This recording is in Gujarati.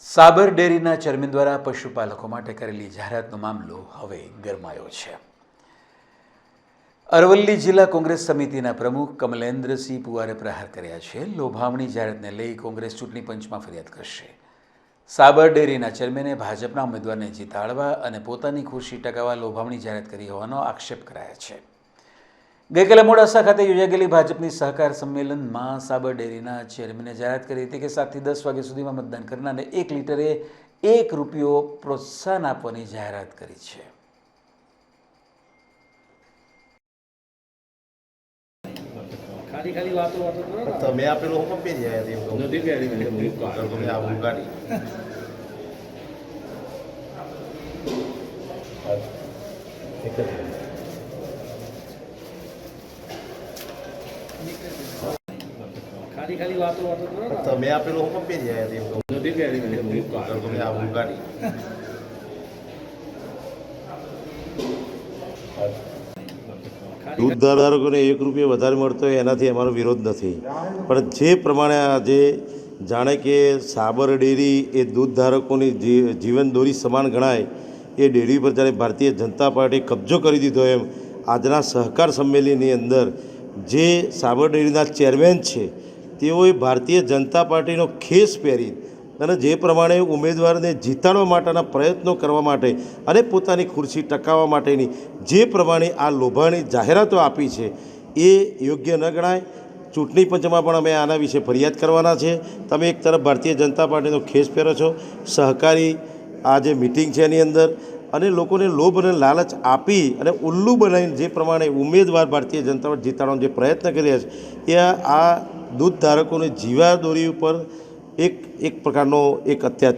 સાબર ડેરીના ચેરમેન દ્વારા પશુપાલકો માટે કરેલી જાહેરાતનો મામલો હવે ગરમાયો છે. અરવલ્લી જિલ્લા કોંગ્રેસ સમિતિના પ્રમુખ કમલેન્દ્રસિંહ પુવારે પ્રહાર કર્યા છે. લોભામણી જાહેરાતને લઈ કોંગ્રેસ ચૂંટણી પંચમાં ફરિયાદ કરશે. સાબર ડેરીના ચેરમેને ભાજપના ઉમેદવારને જીતાડવા અને પોતાની ખુરશી ટકાવવા લોભામણી જાહેરાત કરી હોવાનો આક્ષેપ કરાયા છે. ગઈકાલે મોડાસા ખાતે યોજાઈ ગયેલી ભાજપની સહકાર સંમેલનમાં સાબર ડેરીના ચેરમેને જાહેરાત કરી હતી કે સાતથી દસ વાગ્યા સુધીમાં મતદાન કરનારને એક લીટરે એક રૂપિયો પ્રોત્સાહન આપવાની જાહેરાત કરી છે. ખાલી ખાલી વાતો વાતો કરો તમે આપેલો હું કંપની જાય નથી પહેરી. તમે આ ઉગાડી ખાલી ખાલી વાતો વાતો કરો તમે આપેલો હું કંપની જાય નથી પહેરી. તમે આ ઉગાડી. દૂધ ધારકોને એક રૂપિયો વધારે મળતો હોય એનાથી અમારો વિરોધ નથી. પણ જે પ્રમાણે આજે જાણે કે સાબર ડેરી એ દૂધ ધારકોની જીવન દોરી સમાન ગણાય એ ડેરી પર જ્યારે ભારતીય જનતા પાર્ટી કબજો કરી દીધો એમ આજના સહકાર સંમેલનની અંદર જે સાબર ડેરીના ચેરમેન છે, તેઓએ ભારતીય જનતા પાર્ટીનો ખેસ પહેરી અને જે પ્રમાણે ઉમેદવારને જીતાડવા માટેના પ્રયત્નો કરવા માટે અને પોતાની ખુરશી ટકાવવા માટેની જે પ્રમાણે આ લોભાણી જાહેરાતો આપી છે, એ યોગ્ય ન ગણાય. ચૂંટણી પંચમાં પણ અમે આના વિશે ફરિયાદ કરવાના છે. તમે એક તરફ ભારતીય જનતા પાર્ટીનો ખેસ પહેરો છો. સહકારી આ જે મિટિંગ છે એની અંદર અને લોકોને લોભ અને લાલચ આપી અને ઉલ્લુ બનાવીને જે પ્રમાણે ઉમેદવાર ભારતીય જનતા પાર્ટી જીતાડવાનો જે પ્રયત્ન કરી રહ્યા છે, એ આ દૂધ ધારકોને જીવાદોરી ઉપર એક એક પ્રકારનો એક અત્યાચાર